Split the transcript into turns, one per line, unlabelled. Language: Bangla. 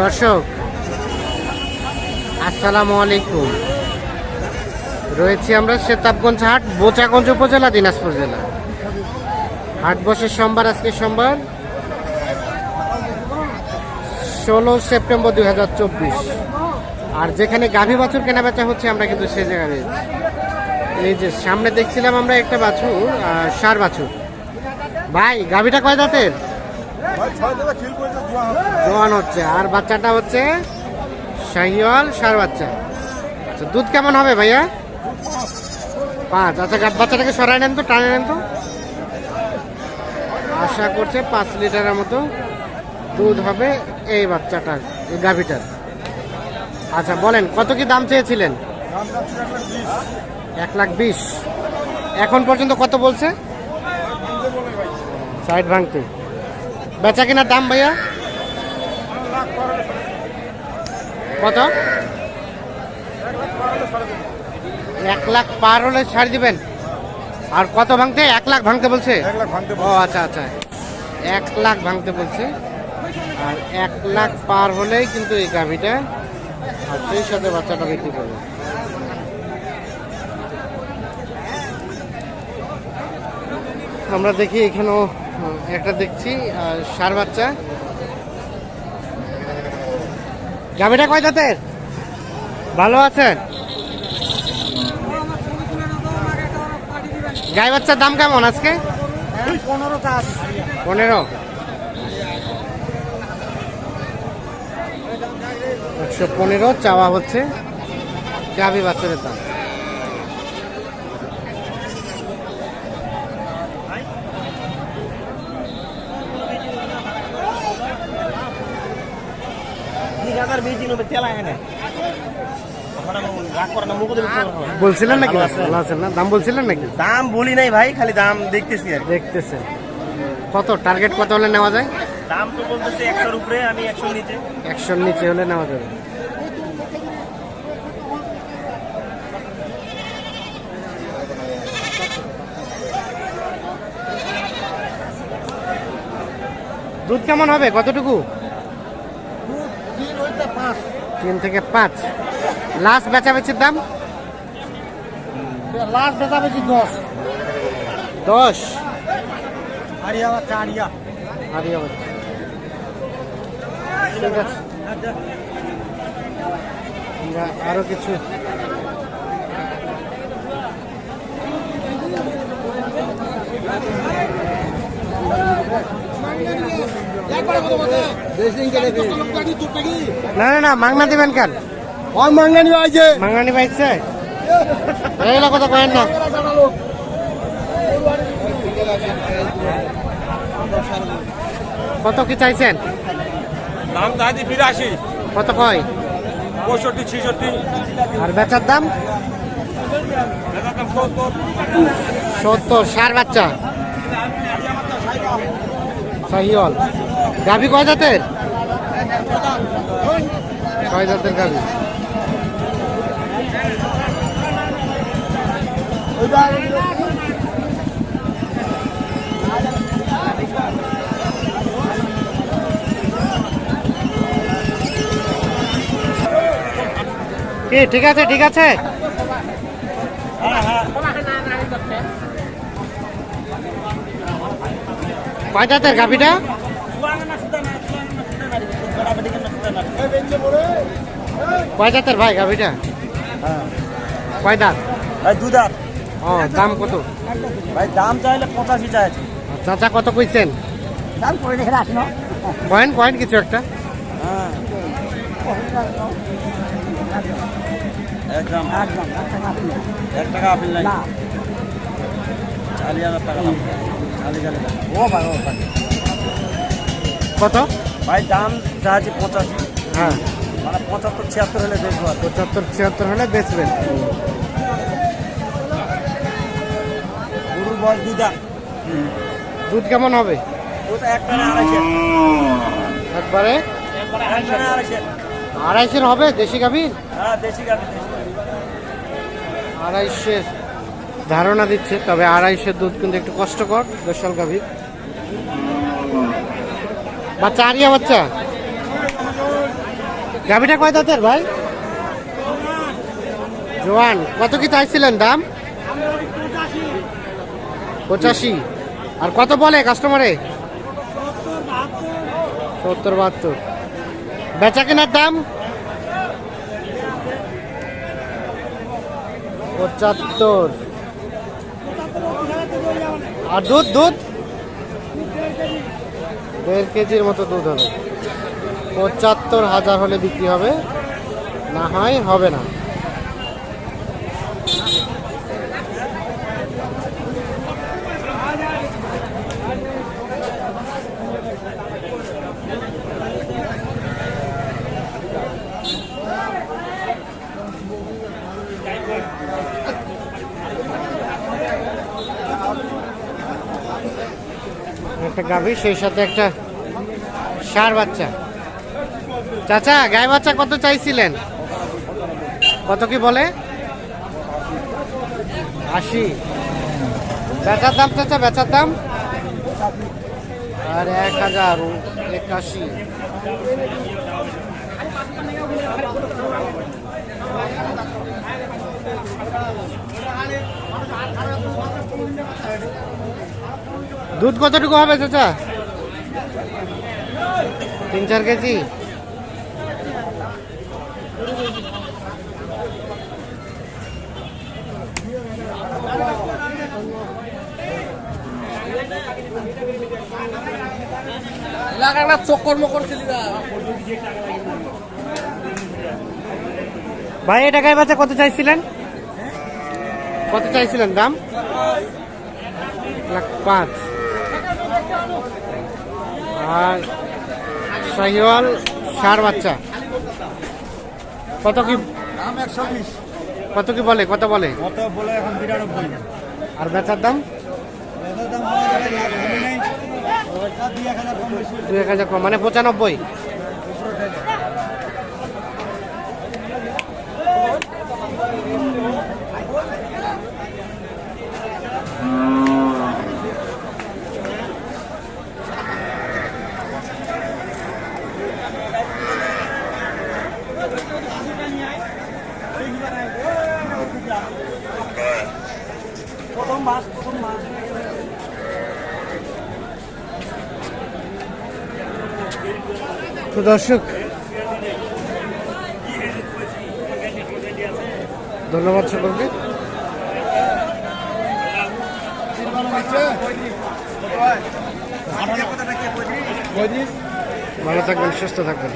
দর্শক, আসসালামু আলাইকুম। রয়েছি আমরা সেতাবগঞ্জ হাট, বোচাগঞ্জ উপজেলা, দিনাজপুর জেলা। হাট বসে সোমবার, আজকে সোমবার, ষোলো সেপ্টেম্বর দুই হাজার চব্বিশ। আর যেখানে গাভী বাছুর কেনা বেচা হচ্ছে, আমরা কিন্তু সে জায়গায় রয়েছি। এই যে সামনে দেখছিলাম আমরা একটা বাছুর সার বাছুর। ভাই, গাভীটা কয় দাঁতের? জোয়ান হচ্ছে। আর বাচ্চাটা হচ্ছে শাহিওয়াল সার বাচ্চা। আচ্ছা দুধ কেমন হবে ভাইয়া? পাঁচ। আচ্ছা বাচ্চাটাকে সরাই নেন তো, টানে নেন তো। আশা করছে পাঁচ লিটারের মতো দুধ হবে এই বাচ্চাটার, এই গাভীটার। আচ্ছা বলেন, কত কি দাম চেয়েছিলেন? এক লাখ বিশ। এখন পর্যন্ত কত বলছে? সাইড ভাঙতে। বেচা কেনার দাম ভাইয়া? কত? এক লাখ পার হলে ছাড় দিবেন। আর কত ভাঙতে? এক লাখ ভাঙতে বলছে? ও আচ্ছা আচ্ছা। এক লাখ ভাঙতে বলছে। আর এক লাখ পার হলেই কিন্তু এই গাভিটা আর সেই সাথে বাচ্চাটা বিক্রি করবে? আমরা দেখি এখানেও একটা দেখছি সার বাচ্চা। গাভিটা কয় দাঁতের? ভালো আছেন? গাই বাচ্চার দাম কেমন আজকে?
পনেরো
পনেরো। একশো পনেরো, চাওয়া হচ্ছে। গাভি বাচ্চাদের দাম
তিন হাজার বিশ দিন হবে তেলা এনে রাগ করে না মুখ
বলছিলেন নাকি?
ভালো আছেন।
না? দাম বলছিলেন নাকি?
দাম বলি নাই ভাই খালি দাম দেখতেছি আর।
দেখতেছেন। কত? টার্গেট কত হলে নেওয়া যায়?
দাম তো বলতেছে একশোর উপরে আমি একশো নিচে।
একশোর নিচে হলে নেওয়া যাবে। দুধ কেমন হবে? কতটুকু?
তিন পাঁচ।
তিন থেকে পাঁচ। লাস্ট বেচাবেচির দাম?
লাস্ট বেচা বেশি দশ।
দশ। বাচ্চা ঠিক আছে। আরও কিছু না না না মাংনা দিবেন কেন?
ওই মাঙ্গানি আইছে
মাংনানি পাইছে এইগুলো কথা কয়েন না। কত কি চাইছেন?
দাম দাদি বিরাশি।
কত কয়?
পঁয়ষট্টি ছিষট্টি।
আর বেচার দাম?
সত্তর
সার বাচ্চা। সাহিওয়াল। গাভি কয় জাতের? ছয় জাতের গাভি। ঠিক আছে ঠিক আছে? কয় জাতের গাভিটা? কয় জাতের ভাই গাভিটা? কয় দাঁত?
ভাই দু দাম
ও দাম কত?
ভাই দাম চাইলে পঁচাশি চাইছে
চাচা কত কইছেন?
দাম করে দেখে না।
পয়েন্ট পয়েন্ট কিছু একটা।
হ্যাঁ। একদম। একদম এক টাকা আপেল নাই। চালি হাজার টাকা ও ভাই ও ভাই
কত?
ভাই দাম যা আছে পঁচাশি।
হ্যাঁ।
মানে পঁচাত্তর ছিয়াত্তর হলে আর।
পঁচাত্তর ছিয়াত্তর হলে বেচবেন।
গরুর বয়স দুধা
দুধ কেমন হবে?
দুধ আড়াইশে।
একবারে?
না
আড়াইশের হবে দেশি গাভীর?
হ্যাঁ দেশি গাড়ি
আড়াইশের। ধারণা দিচ্ছে, তবে আড়াইশের দুধ কিন্তু একটু কষ্টকর বেশাল গাভীর বাচ্চা, আরিয়া বাচ্চা? গাভিটা কয় দাঁতের ভাই? জোয়ান, কত কি চাইছিলেন দাম? পঁচাশি। আর কত বলে কাস্টমারে? সত্তর, বাহাত্তর। বেচা কেনার দাম? পঁচাত্তর। আর দুধ দুধ? দেড় কেজির মতো দুধ হবে। পঁচাত্তর হাজার হলে বিক্রি হবে। না হয় হবে না। একটা গাভী, সেই সাথে একটা ষাঁড় বাচ্চা। চাচা গায়ে বাচ্চা কত চাইছিলেন? কত কি বলে? আশি। বেচার দাম চাচা, বেচার দাম? আর এক হাজার একাশি। দুধ কতটুকু হবে চাচা? তিন চার কেজি? ভাই এটা গায়ে বাচ্চা কত চাইছিলেন? কত চাইছিলেন দাম? লাখ পাঁচ। আর সাহিওয়াল সার বাচ্চা। কত কি কত কি বলে? কত বলে?
কত বলে এখন বিরানব্বই।
আর বেচার দাম?
দুই এক হাজার কম।
মানে পঁচানব্বই।
প্রথম মাস প্রথম মাস।
তো দর্শক ধন্যবাদ সকলকে। ভালো থাকবেন সুস্থ থাকবেন।